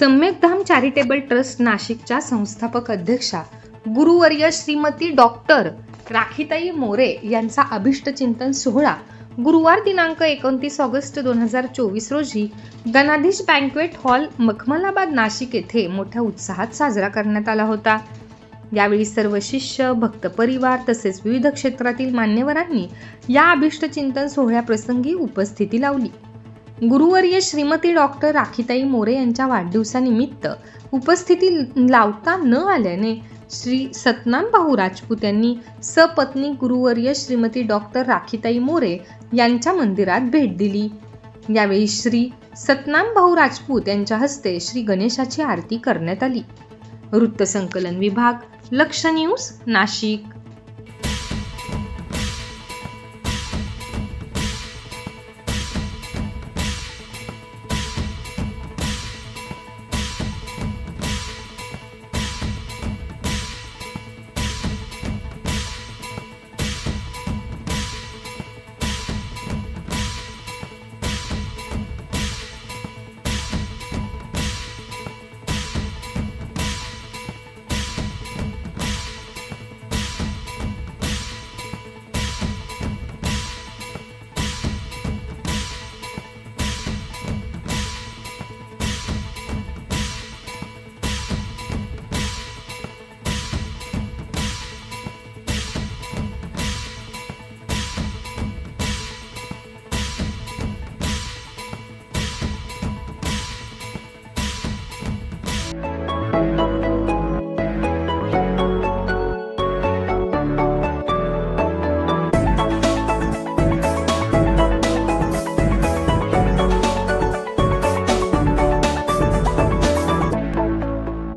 सम्यकधाम charitable trust नाशिकच्या संस्थापक अध्यक्षा गुरुवर्य श्रीमती डॉक्टर राखीताई मोरे यांचा अभिष्टचिंतन सोहळा गुरुवार दिनांक एकोणतीस ऑगस्ट दोन हजार चोवीस रोजी गणाधीश बँक्वेट हॉल मखमलाबाद नाशिक येथे मोठ्या उत्साहात साजरा करण्यात आला होता. यावेळी सर्व शिष्य भक्त परिवार तसेच विविध क्षेत्रातील मान्यवरांनी या अभिष्टचिंतन सोहळ्याप्रसंगी उपस्थिती लावली. गुरुवर्य श्रीमती डॉक्टर राखीताई मोरे यांच्या वाढदिवसानिमित्त उपस्थिती लावता न आल्याने श्री सतनाम भाऊ राजपूत यांनी सपत्नी गुरुवर्य श्रीमती डॉक्टर राखीताई मोरे यांच्या मंदिरात भेट दिली. यावेळी श्री सतनाम भाऊ राजपूत यांच्या हस्ते श्री गणेशाची आरती करण्यात आली. वृत्तसंकलन विभाग लक्ष न्यूज नाशिक.